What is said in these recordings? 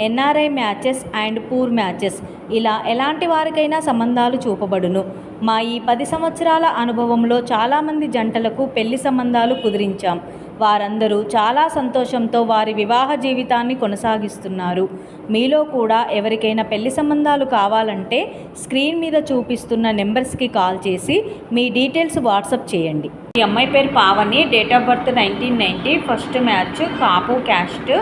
NRI matches and poor matches. ఇలా ఎలాంటి వారికైనా సంబంధాలు చూపబడును. మా ఈ పది సంవత్సరాల అనుభవంలో చాలామంది జంటలకు పెళ్ళి సంబంధాలు కుదిరించాం. వారందరూ చాలా సంతోషంతో వారి వివాహ జీవితాన్ని కొనసాగిస్తున్నారు. మీలో కూడా ఎవరికైనా పెళ్ళి సంబంధాలు కావాలంటే స్క్రీన్ మీద చూపిస్తున్న నెంబర్స్కి కాల్ చేసి మీ డీటెయిల్స్ వాట్సప్ చేయండి. ఈ అమ్మాయి పేరు Pavani date of birth nineteen ninety first match Kapu caste.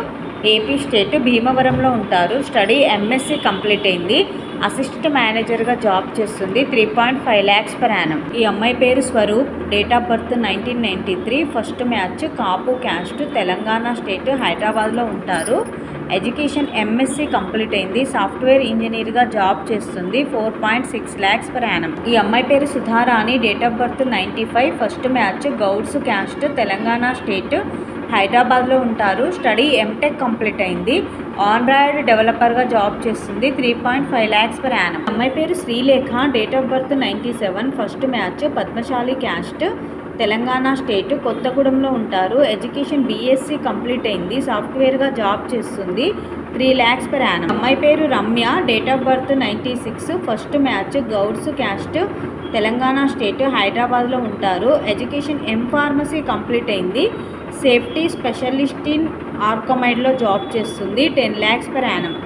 AP state భీమవరంలో ఉంటారు. స్టడీ ఎంఎస్సి కంప్లీట్ అయింది. అసిస్టెంట్ మేనేజర్గా జాబ్ చేస్తుంది. Three point five lakhs per annum. ఈ అమ్మాయి పేరు Swaroop. Date of birth nineteen ninety three. First match Kapu caste Telangana state హైదరాబాద్లో ఉంటారు. ఎడ్యుకేషన్ ఎంఎస్సీ కంప్లీట్ అయింది. సాఫ్ట్వేర్ ఇంజనీర్గా జాబ్ చేస్తుంది. Four point six lakhs per annum. ఈ అమ్మాయి పేరు Sudharani. Date of birth ninety five. First match Gouds caste. Telangana state హైదరాబాద్లో ఉంటారు. స్టడీ ఎంటెక్ కంప్లీట్ అయింది. ఆండ్రాయిడ్ డెవలపర్గా జాబ్ చేస్తుంది. Three point five lakhs per annum. అమ్మాయి పేరు Sreelekha. Date of birth ninety seven. First match Padmashali caste. Telangana state కొత్తగూడెంలో ఉంటారు. Education BSc complete అయింది. సాఫ్ట్వేర్గా జాబ్ చేస్తుంది. Three lakhs per annum. అమ్మాయి పేరు Ramya. Date of birth ninety six. First match Gouds caste. Telangana state హైదరాబాద్లో ఉంటారు. Education M pharmacy complete అయింది. సేఫ్టీ స్పెషలిస్ట్ ఇన్ ఆర్కమైడ్లో జాబ్ చేస్తుంది. Ten lakhs per annum.